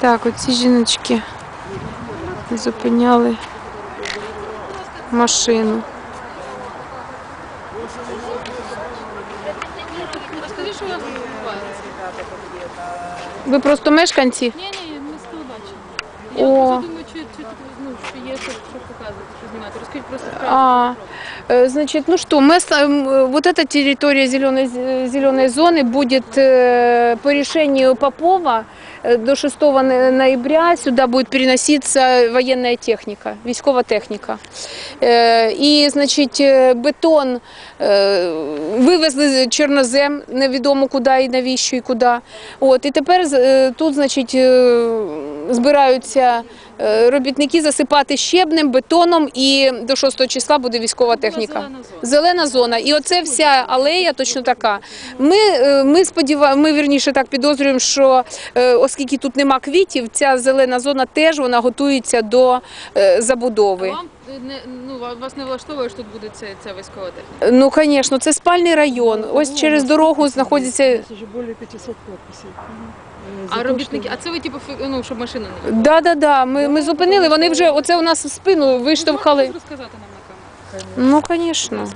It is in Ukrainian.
Так, оці жіночки зупиняли машину. Ви просто мешканці? Ні, ні, ми з телебачення. Я О. просто думаю, чи, чи, ну, що є що, що показувати, що знімати. Розкажіть просто справді. А, э, значит, ну что, мы, оста- м, вот эта территория зеленой, зеленой зоны будет э, по решению Попова э, до 6 но- ноября сюда будет переноситься военная техника, військова техніка. Е, І, значить, е, бетон е, вивезли з чорнозем, невідомо куди і навіщо і куди. От, і тепер з- е, тут, значить, е, збираються е, робітники засипати щебнем, бетоном, і до 6 числа буде військова техніка. зелена зона. Зелена зона. І оце вся алея точно така. Ми, е, ми сподіваємо, ми вірніше так підозрюємо, що е, оскільки тут нема квітів, ця зелена зона теж вона готується до забудови. Е, не, ну, вас не влаштовує, що тут буде ця, ця військова техніка? Ну, звісно, це спальний район. Ось через дорогу знаходиться. Це вже більше 500 подписей. Э, А робітники, а це ви типу, ну, щоб машина не їхала? Да, да, да. Ми, ми зупинили. Вони вже оце у нас в спину виштовхали. розказати нам на камеру? Ну, звісно.